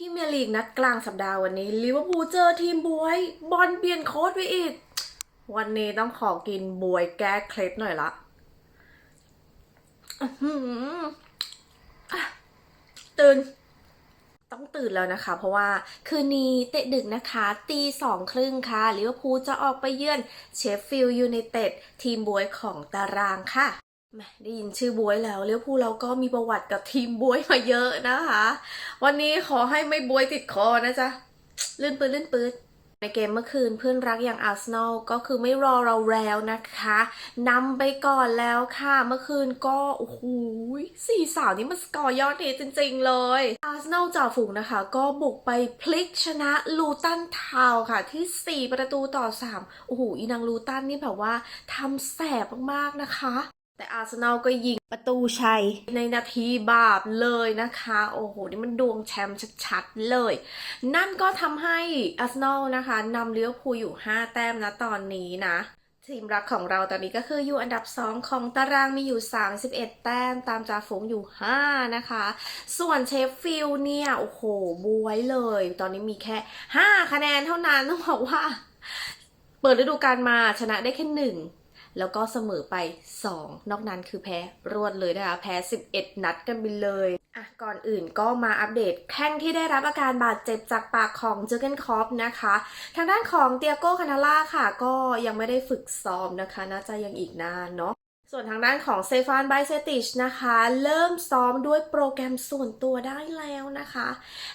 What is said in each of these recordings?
พี่เมลีกนัดกลางสัปดาห์วันนี้ลิเวอร์พูลเจอทีมบวยบอลเปลี่ยนโค้ดไปอีก วันนี้ต้องขอกินบวยแก้เคล็ดหน่อยละตื่น ต้องตื่นแล้วนะคะ เพราะว่าคืนนี้เตะดึกนะคะ ตีสองครึ่งค่ะลิเวอร์พูลจะออกไปเยือนเชฟฟิลด์ยูไนเต็ดทีมบวยของตารางค่ะ ได้ยินชื่อบวยแล้วเลิเวอร์พูลเราก็มีประวัติกับทีมบวยมาเยอะนะคะ วันนี้ขอให้ไม่บวยติดคอนะจ๊ะลื่นปืนลื่นปืนในเกมเมื่อคืนเพื่อนรักอย่างอาร์เซนอลก็คือไม่รอเราแล้วนะคะนำไปก่อนแล้วค่ะ เมื่อคืนก็ โอ้โหสี่สาวนี้มันสกอร์ยอดฮิตจริงๆเลยอาร์เซนอลจ่าฝูงนะคะ ก็บุกไปพลิกชนะลูตันทาวค่ะ ที่ 4 ประตูต่อ 3 โอ้โห อีนางลูตันนี่แบบว่าทำแสบมากๆนะคะ แต่อาร์เซนอลก็ยิงประตูชัย ในนาทีบาปเลยนะคะ โอ้โห นี่มันดวงแชมป์ชัดๆเลย นั่นก็ทำให้อาร์เซนอลนะคะนำเลิเวพูอยู่ 5 แต้มนะตอนนี้นะทีมรักของเราตอนนี้ก็คืออยู่อันดับ 2 ของตารางมีอยู่ 31 แต้มตามจ่าฝูงอยู่ 5 นะคะ ส่วนเชฟฟิลด์เนี่ย โอ้โห บวยเลย ตอนนี้มีแค่ 5 คะแนนเท่านั้นต้องบอกว่า เปิดฤดูกาลมาชนะได้แค่หนึ่ง แล้วก็เสมอไป 2 นอกนั้นคือแพ้รวดเลยนะคะ แพ้ 11 นัดกันไปเลยอะก่อนอื่นก็มาอัปเดตแข้งที่ได้รับอาการบาดเจ็บจากปากของเจอร์เกนคอปนะคะ ทางด้านของเตียโก้คานาล่าค่ะ ก็ยังไม่ได้ฝึกซ้อมนะคะ น่าจะยังอีกนานเนาะ ส่วนทางด้านของเซฟานไบเซติชนะคะ เริ่มซ้อมด้วยโปรแกรมส่วนตัวได้แล้วนะคะ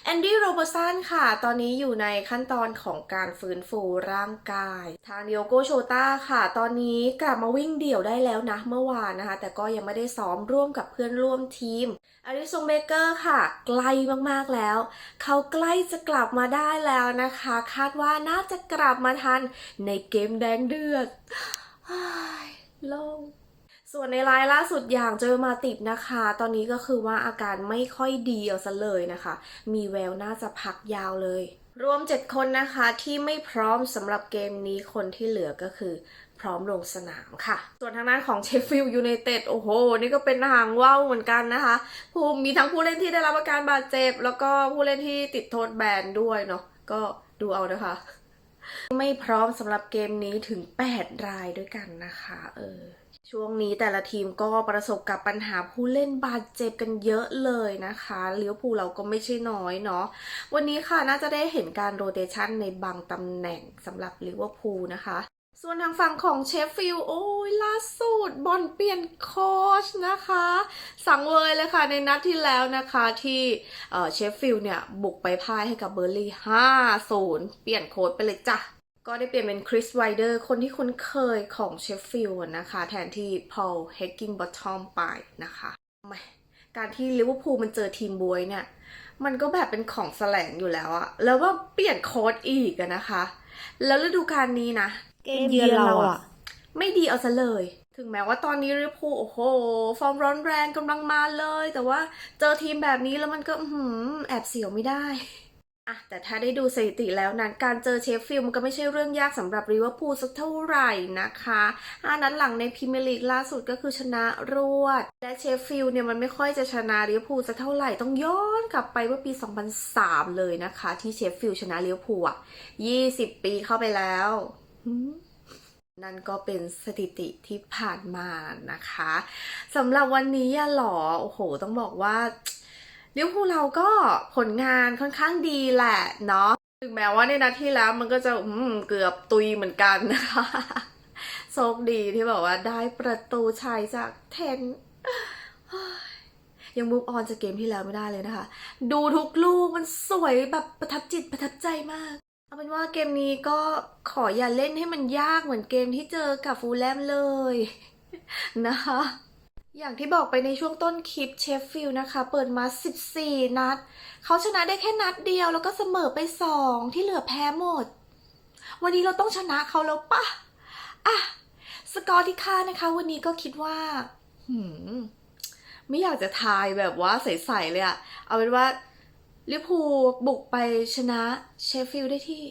แอนดี้โรเบอร์สันค่ะ ตอนนี้อยู่ในขั้นตอนของการฟื้นฟูร่างกาย ทางดิโอโกโชต้าค่ะ ตอนนี้กลับมาวิ่งเดี่ยวได้แล้วนะเมื่อวานนะคะ แต่ก็ยังไม่ได้ซ้อมร่วมกับเพื่อนร่วมทีมอาริซงเบเกอร์ค่ะใกล้มากๆแล้ว เขาใกล้จะกลับมาได้แล้วนะคะ คาดว่าน่าจะกลับมาทันในเกมแดงเดือดโล่ง ส่วนในรายล่าสุดอย่างเจอมาติดนะคะ ตอนนี้ก็คือว่าอาการไม่ค่อยดีเอาซะเลยนะคะ มีแววน่าจะพักยาวเลย รวม 7 คนนะคะที่ไม่พร้อมสำหรับเกมนี้คนที่เหลือก็คือพร้อมลงสนามค่ะ ส่วนทางด้านของเชฟฟิลด์ยูไนเต็ดโอ้โห นี่ก็เป็นหางว่าวเหมือนกันนะคะ ผู้มีทั้งผู้เล่นที่ได้รับอาการบาดเจ็บ แล้วก็ผู้เล่นที่ติดโทษแบนด้วยเนาะก็ดูเอานะคะ ไม่พร้อมสำหรับเกมนี้ถึง 8 รายด้วยกันนะคะ เออ ช่วงนี้แต่ละทีมก็ประสบกับปัญหาผู้เล่นบาดเจ็บกันเยอะเลยนะคะเลิเวอร์พูเราก็ไม่ใช่น้อยเนาะวันนี้ค่ะน่าจะได้เห็นการโรเตชันในบางตำแหน่งสำหรับลิเวอร์พูลนะคะส่วนทางฝั่งของเชฟฟิลด์โอ้ยล่าสุดบอลเปลี่ยนโค้ชนะคะ สังเวยเลยค่ะในนัดที่แล้วนะคะที่เอ่อเชฟฟิลด์เนี่ยบุกไปพ่ายให้กับเบอร์ลี่5-0 เปลี่ยนโค้ชไปเลยจ้ะ ก็ได้เปลี่ยนเป็นคริสไวเดอร์คนที่คุ้นเคยของเชฟฟิลด์นะคะ แทนที่พอลเฮกกิงบอททอมไปนะคะแหมการที่ลิเวอร์พูลมันเจอทีมบวยเนี่ย มันก็แบบเป็นของแสลงอยู่แล้วอะแล้วว่าเปลี่ยนโค้ดอีกอะนะคะ แล้วฤดูกาลนี้นะ เกมเยือนเราอะไม่ดีเอาซะเลย ถึงแม้ว่าตอนนี้ลิเวอร์พูลโอ้โห ฟอร์มร้อนแรงกำลังมาเลย แต่ว่าเจอทีมแบบนี้แล้วมันก็อื้อหือแอบเสียวไม่ได้ อะแต่ถ้าได้ดูสถิติแล้วนั้นการเจอเชฟฟิลด์มันก็ไม่ใช่เรื่องยากสำหรับลิเวอร์พูลสักเท่าไหร่นะคะห้านัดหลังในพรีเมียร์ลีกล่าสุดก็คือชนะรวด และเชฟฟิลด์เนี่ยมันไม่ค่อยจะชนะลิเวอร์พูลสักเท่าไหร่ต้องย้อนกลับไปเมื่อปี 2003 เลยนะคะ ที่เชฟฟิลด์ชนะลิเวอร์พูลอะ20 ปีเข้าไปแล้วนั่นก็เป็นสถิติที่ผ่านมานะคะสำหรับวันนี้อะหรอโอ้โห ต้องบอกว่า ลิเวอร์พูลเราก็ผลงานค่อนข้างดีแหละเนาะถึงแม้ว่าในนัดที่แล้วมันก็จะอืมเกือบตุยเหมือนกันนะคะโชคดีที่แบบว่าได้ประตูชัยจากเทนยังมูฟออนจากเกมที่แล้วไม่ได้เลยนะคะ ดูทุกลูกมันสวยแบบประทับจิตประทับใจมาก เอาเป็นว่าเกมนี้ก็ขออย่าเล่นให้มันยากเหมือนเกมที่เจอกับฟูลแลมเลยนะคะ อย่างที่บอกไปในช่วงต้นคลิปเชฟฟิลด์นะคะ เปิดมา 14 นัด เขาชนะได้แค่นัดเดียวแล้วก็เสมอไป 2 ที่เหลือแพ้หมด วันนี้เราต้องชนะเขาแล้วปะอะ สกอร์ที่ค่าดนะคะ วันนี้ก็คิดว่า หืม ไม่อยากจะทายแบบว่าใสๆเลยอะเอาเป็นว่าลิพูบุกไปชนะเชฟฟิลด์ได้ที่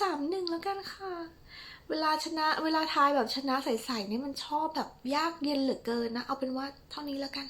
สามหนึ่งแล้วกันค่ะ เวลาชนะเวลาทายแบบชนะใสๆนี่มันชอบแบบยากเย็นเหลือเกินนะ เอาเป็นว่าเท่านี้แล้วกัน